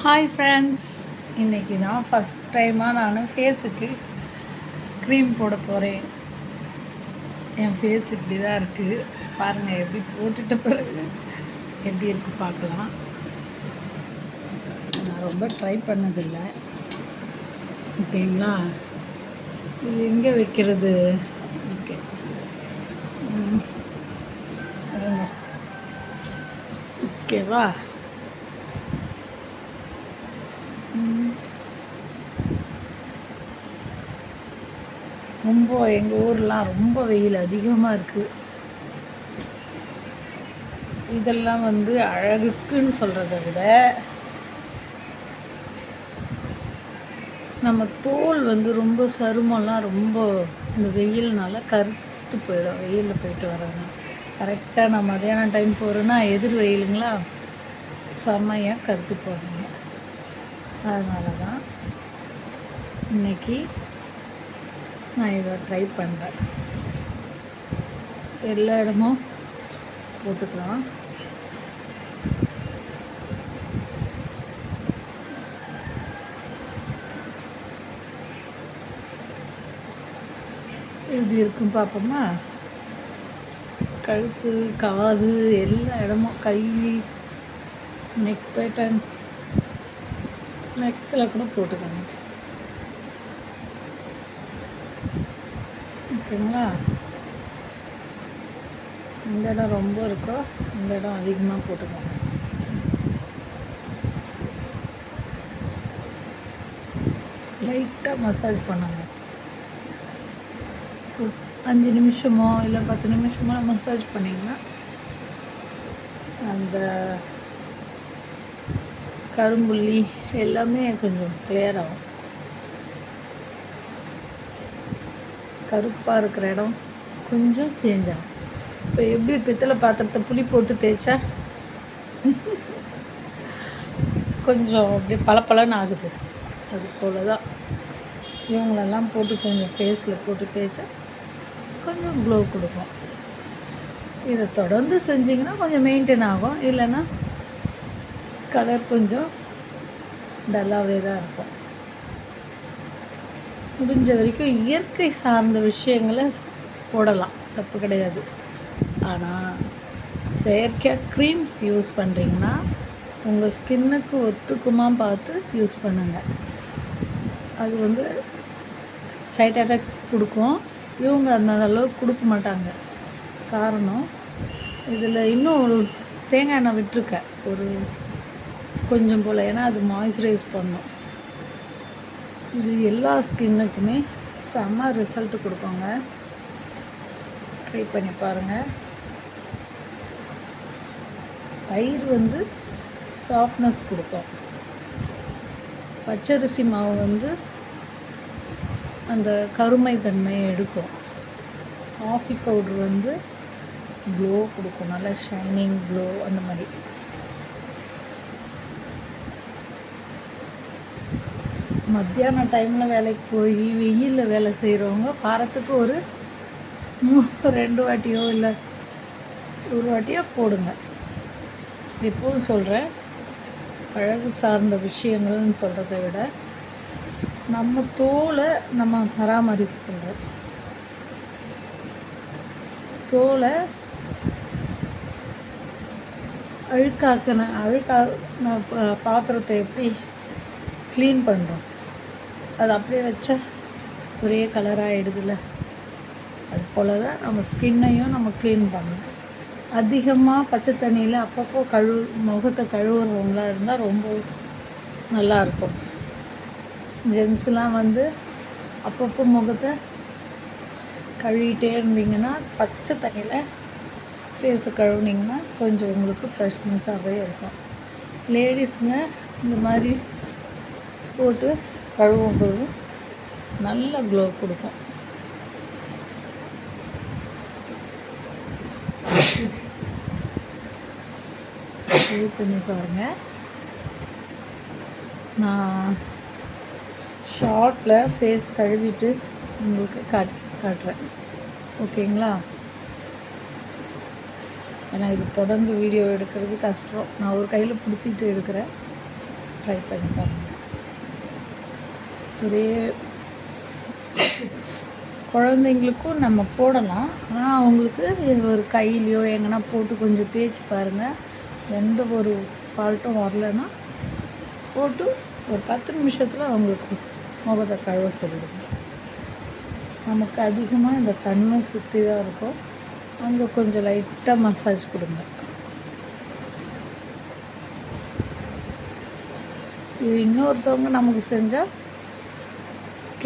Hi friends இன்றைக்கி தான் first டைமாக நான் ஃபேஸுக்கு க்ரீம் போட போகிறேன் என் ஃபேஸ் இப்படி தான் இருக்குது பாருங்கள் எப்படி போட்டுட்ட பிறகு எப்படி இருக்குது பார்க்கலாம். நான் ரொம்ப ட்ரை பண்ணதில்லை. ஓகேங்களா? இது எங்கே வைக்கிறது? ஓகே. ஓகேவா? ரொம்ப எங்கள் ஊர்லாம் ரொம்ப வெயில் அதிகமாக இருக்குது இதெல்லாம் வந்து அழகுக்குன்னு சொல்கிறத விட நம்ம தோல் வந்து ரொம்ப சருமம்லாம் ரொம்ப இந்த வெயில்னால கருத்து போயிடும் வெயிலில் போயிட்டு வரணும் கரெக்டாக நான் மதியானம் டைம் போகிறேன்னா எதிர் வெயிலுங்களா செம்மையாக கருத்து போகிறாங்க அதனால தான் இன்னைக்கு நான் இதை ட்ரை பண்ணுறேன் எல்லா இடமும் போட்டுக்கலாம். எப்படி இருக்கும் பார்ப்போமா? கழுத்து காது எல்லா இடமும் கை நெக் பேட்டன் நெக்கில் கூட போட்டுக்கோங்க ஓகேங்களா இந்த இடம் ரொம்ப இருக்கோ இந்த இடம் அதிகமாக போட்டுக்கோங்க. லைட்டாக மசாஜ் பண்ணுங்க. ஒரு அஞ்சு நிமிஷமோ இல்லை பத்து நிமிஷமோ மசாஜ் பண்ணிங்கன்னா அந்த கரும்புள்ளி எல்லாமே கொஞ்சம் கிளியர் ஆகும். கருப்பாக இருக்கிற இடம் கொஞ்சம் சேஞ்ச் ஆகும் இப்போ எப்படி பித்தளை பாத்திரத்தை புளி போட்டு தேய்ச்சா? கொஞ்சம் அப்படியே பளபளன்னு ஆகுது. அது போல தான் இவங்களெல்லாம் போட்டு கொஞ்சம் ஃபேஸில் போட்டு தேய்ச்சா கொஞ்சம் க்ளோ கொடுக்கும். இதை தொடர்ந்து செஞ்சிங்கன்னா கொஞ்சம் மெயின்டைன் ஆகும். இல்லைன்னா கலர் கொஞ்சம் டல்லாகவே தான் இருக்கும். முடிஞ்ச வரைக்கும் இயற்கை சார்ந்த விஷயங்களை போடலாம். தப்பு கிடையாது. ஆனால் செயற்கையாக க்ரீம்ஸ் யூஸ் பண்ணுறீங்கன்னா உங்கள் ஸ்கின்னுக்கு ஒத்துக்குமா பார்த்து யூஸ் பண்ணுங்கள் அது வந்து சைட் எஃபெக்ட்ஸ் கொடுக்கும். இவங்க அந்த அளவுக்கு கொடுக்க மாட்டாங்க. காரணம் இதில் இன்னும் ஒரு தேங்காய் எண்ணெய் விட்டுருக்கேன். ஒரு கொஞ்சம் போல். ஏன்னா அது மாய்ஸ்சரைஸ் பண்ணும். இது எல்லா ஸ்கின்னுக்குமே செம்ம ரிசல்ட் கொடுக்குங்க. ட்ரை பண்ணி பாருங்கள் தயிர் வந்து சாஃப்ட்னஸ் கொடுக்கும். பச்சரிசி மாவு வந்து அந்த கருமை தன்மையை எடுக்கும். காஃபி பவுட்ரு வந்து க்ளோ கொடுக்கும். நல்லா ஷைனிங் க்ளோ அந்த மாதிரி. மத்தியான டைமில் வேலைக்கு போய் வெயிலில் வேலை செய்கிறவங்க வாரத்துக்கு ஒரு ரெண்டு வாட்டியோ இல்லை ஒரு வாட்டியோ போடுங்க. எப்போதும் சொல்கிறேன் அழகு சார்ந்த விஷயங்கள்னு சொல்கிறத விட நம்ம தோலை நம்ம பராமரித்துக்கொள்கிறோம் தோலை அழுக்காக்கின அழுக்கா நான் பா- பாத்திரத்தை எப்படி க்ளீன் பண்ணுறோம் அது அப்படியே வச்சா ஒரே கலராக ஆகிடுதுல்ல அது போல் தான் நம்ம ஸ்கின்னையும் நம்ம க்ளீன் பண்ணணும். அதிகமாக பச்சை தண்ணியில் அப்பப்போ கழு முகத்தை கழுவுறவங்களாக இருந்தால் ரொம்ப நல்லா இருக்கும். ஜென்ஸ்லாம் வந்து அப்பப்போ முகத்தை கழுவிட்டே இருந்தீங்கன்னா பச்சை தண்ணியில் ஃபேஸை கழுவுனீங்கன்னா கொஞ்சம் உங்களுக்கு ஃப்ரெஷ்னஸாகவே இருக்கும். லேடிஸுங்க இந்த மாதிரி போட்டு கழுவும் பொழுது நல்ல க்ளோ கொடுக்கும். ட்ரை பண்ணி பாருங்கள் நான் ஷார்ட்டில் ஃபேஸ் கழுவிட்டு உங்களுக்கு காட் காட்டுறேன். ஓகேங்களா? ஏன்னா இது தொடர்ந்து வீடியோ எடுக்கிறது கஷ்டம். நான் ஒரு கையில் பிடிச்சிக்கிட்டு எடுக்கிறேன். ட்ரை பண்ணி பாருங்கள் ஒரே குழந்தைங்களுக்கும் நம்ம போடலாம். ஆனால் அவங்களுக்கு ஒரு கையிலையோ எங்கன்னா போட்டு கொஞ்சம் தேய்ச்சி பாருங்கள் எந்த ஒரு ஃபால்ட்டும் வரலன்னா போட்டு ஒரு பத்து நிமிஷத்தில் அவங்களுக்கு முகத்தை கழுவ சொல்லிடுங்க. நமக்கு அதிகமாக இந்த கண்ணை சுற்றி தான் இருக்கும். அங்கே கொஞ்சம் லைட்டாக மசாஜ் கொடுங்க. இது இன்னொருத்தவங்க நமக்கு செஞ்சால்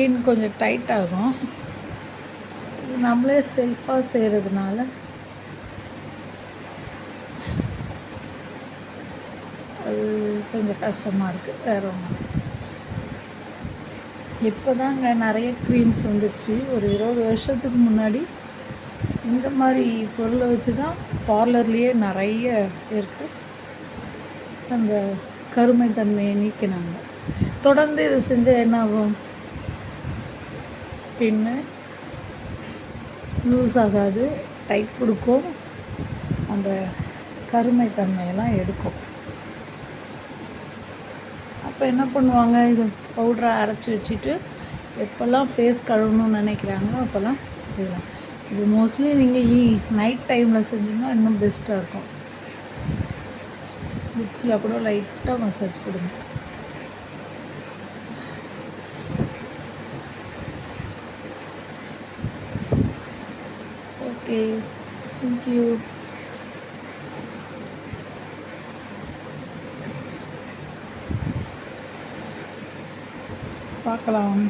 ஸ்கின் கொஞ்சம் டைட் ஆகும். நம்மளே செல்ஃபாக செய்கிறதுனால அது கொஞ்சம் கஷ்டமாக இருக்குது வேற ஒன்றும் இப்போ தாங்க நிறைய க்ரீம்ஸ் வந்துடுச்சு ஒரு இருபது வருஷத்துக்கு முன்னாடி இந்த மாதிரி பொருளை வச்சு தான் பார்லர்லேயே நிறைய இருக்குது அந்த கருமை தன்மையை நீக்கினாங்க. தொடர்ந்து இதை செஞ்சால் என்ன ஆகும்? பின்னு லூஸ் ஆகாது டைட் கொடுக்கும். அந்த கருமை தன்மையெல்லாம் எடுக்கும். அப்போ என்ன பண்ணுவாங்க? இது பவுடரை அரைச்சி வச்சுட்டு எப்போல்லாம் ஃபேஸ் கழுவணும்னு நினைக்கிறாங்களோ அப்போல்லாம் செய்யலாம். இது மோஸ்ட்லி நீங்கள் ஈ நைட் டைமில் செஞ்சீங்கன்னா இன்னும் பெஸ்ட்டாக இருக்கும். மிக்ஸியில் கூட லைட்டாக மசாஜ் கொடுங்க. ஓகே தேங்க்யூ பார்க்கலாம்